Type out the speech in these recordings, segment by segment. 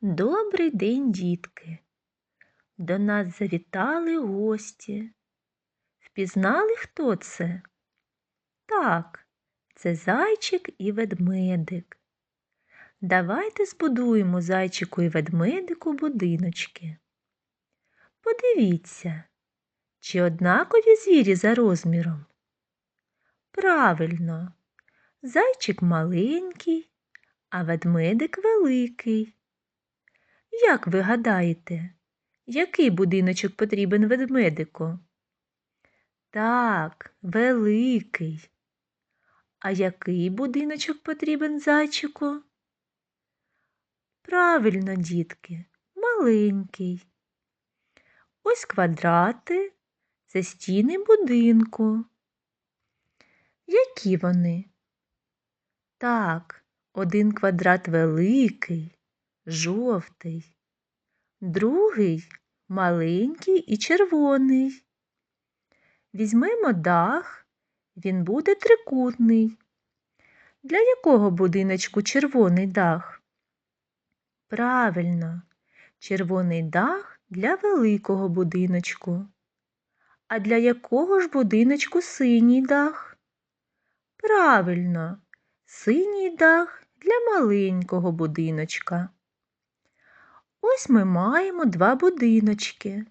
Добрий день, дітки. До нас завітали гості. Впізнали, хто це? Так, це зайчик і ведмедик. Давайте збудуємо зайчику і ведмедику будиночки. Подивіться, чи однакові звірі за розміром? Правильно, зайчик маленький, а ведмедик великий. Як ви гадаєте, який будиночок потрібен ведмедику? Так, великий. А який будиночок потрібен зайчику? Правильно, дітки, маленький. Ось квадрати це стіни будинку. Які вони? Так, один квадрат великий, жовтий, другий маленький і червоний. Візьмемо дах, він буде трикутний. Для якого будиночку червоний дах? Правильно, червоний дах для великого будиночку. А для якого ж будиночку синій дах? Правильно, синій дах для маленького будиночка. Ось ми маємо два будиночки.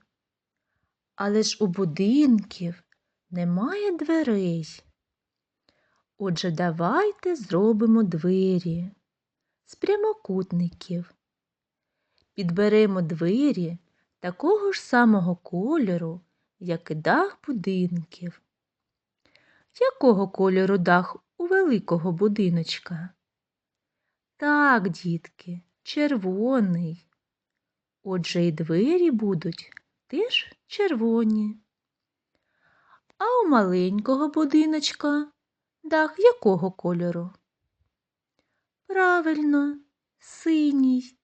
Але ж у будинків немає дверей. Отже, давайте зробимо двері з прямокутників. Підберемо двері такого ж самого кольору, як і дах будинків. Якого кольору дах у великого будиночка? Так, дітки, червоний. Отже, і двері будуть теж червоні. А у маленького будиночка дах якого кольору? Правильно, синій.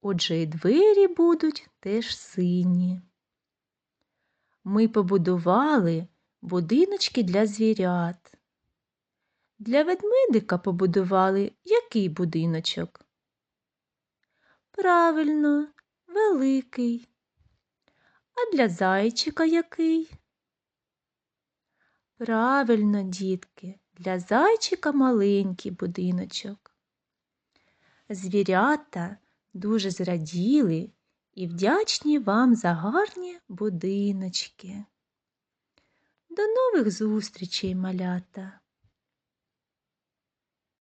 Отже, і двері будуть теж сині. Ми побудували будиночки для звірят. Для ведмедика побудували який будиночок? Правильно, великий. А для зайчика який? Правильно, дітки, для зайчика маленький будиночок. Звірята дуже зраділи і вдячні вам за гарні будиночки. До нових зустрічей, малята!